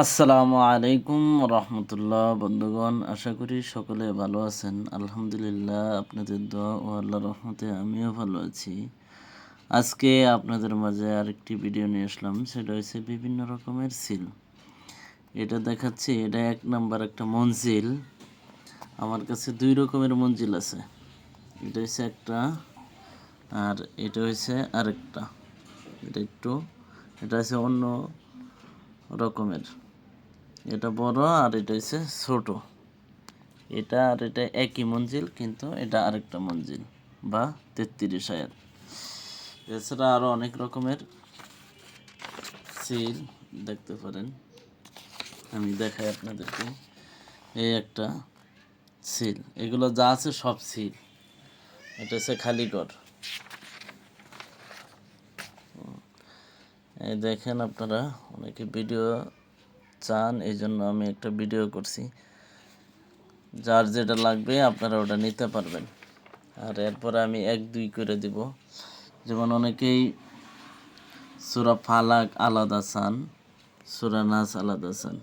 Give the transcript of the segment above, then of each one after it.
আসসালামু আলাইকুম রহমতুল্লাহ, বন্ধুগণ, আশা করি সকলে ভালো আছেন। আলহামদুলিল্লাহ, আপনাদের দোয়া ও আল্লাহ রহমতে আমিও ভালো আছি। আজকে আপনাদের মাঝে আরেকটি ভিডিও নিয়ে আসলাম, সেটা হচ্ছে বিভিন্ন রকমের সিল। এটা দেখাচ্ছি, এটা এক নাম্বার একটা মঞ্জিল। আমার কাছে দুই রকমের মঞ্জিল আছে। এটা হচ্ছে একটা, আর এটা হচ্ছে আরেকটা। এটা একটু, এটা হচ্ছে অন্য রকমের। এটা বড় আর এটা হচ্ছে ছোট। এটা আর এটা একই মঞ্জিল, কিন্তু এটা আরেকটা মঞ্জিল বা তেত্রিশ আয়াত। এছাড়া আরও অনেক রকমের সিল দেখতে পারেন। আমি দেখাই আপনাদেরকে। এই একটা সিল। এগুলো যা আছে সব সিল। এটা হচ্ছে খালিগড় এই দেখেন আপনারা, অনেকে ভিডিও চান, এই জন্য আমি একটা ভিডিও করছি। যার যেটা লাগবে আপনারা ওটা নিতে পারবেন। আর এরপরে আমি এক, দুই করে দিব। যেমন অনেকেই সুরা ফালাক আলাদা চান, সুরা নাচ আলাদা চান।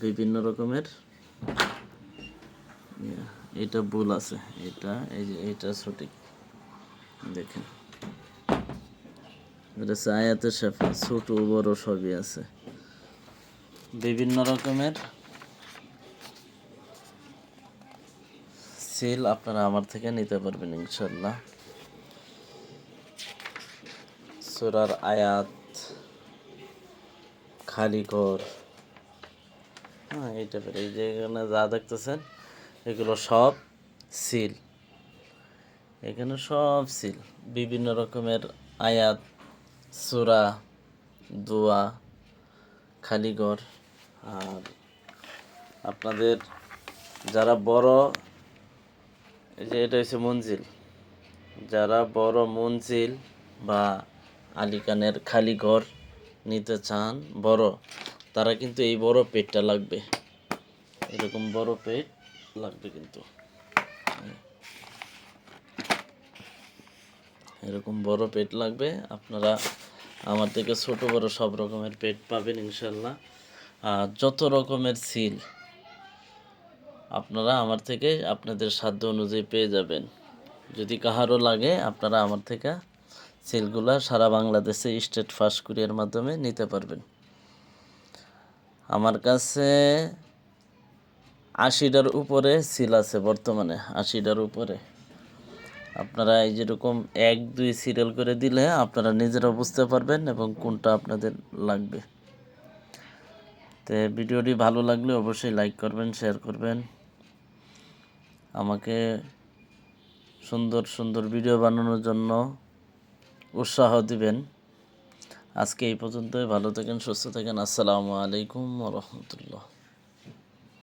বিভিন্ন রকমের। এটা ভুল আছে। এটা, এই যে, এটা সঠিক। দেখেন। এটা আয়াতের শেফা, ছোট, বড় সবই আছে। বিভিন্ন রকমের সেল আপনারা আমার থেকে নিতে পারবেন ইনশাল্লাহ সুরার আয়াত, খালি ঘর হ্যাঁ এই টাইপের এই যে এখানে যা দেখতেছেন, এগুলো সব সিল এখানে সব সিল বিভিন্ন রকমের আয়াত সুরা, দোয়া, খালিগড় আর আপনাদের যারা বড়, এই যে এটা হচ্ছে মঞ্জিল। যারা বড় মঞ্জিল বা আলিকানের খালি ঘর নিতে চান, বড়, তারা কিন্তু এই বড় পেটটা লাগবে। এরকম বড় পেট লাগবে কিন্তু। এরকম বড় পেট লাগবে, আপনারা আমার থেকে ছোট বড় সব রকমের পেট পাবেন ইনশাল্লাহ। আর যত রকমের সিল আপনারা আমার থেকে আপনাদের সাধ্য অনুযায়ী পেয়ে যাবেন। যদি কাহারও লাগে, আপনারা আমার থেকে সিলগুলা সারা বাংলাদেশে স্টেট ফার্স্ট কুরিয়ার মাধ্যমে নিতে পারবেন। আমার কাছে আশিটার উপরে সিল আছে বর্তমানে, আশিটার উপরে। আপনারা এই যেরকম এক, দুই সিরিয়াল করে দিলে আপনারা নিজেরা বুঝতে পারবেন এবং কোনটা আপনাদের লাগবে। তো ভিডিওটি ভালো লাগলে অবশ্যই লাইক করবেন শেয়ার করবেন। আমাকে সুন্দর সুন্দর ভিডিও বানানোর জন্য উৎসাহ দিবেন। আজকে এই পর্যন্তই, ভালো থাকেন, সুস্থ থাকেন। আসসালামু আলাইকুম রহমতুল্লাহ।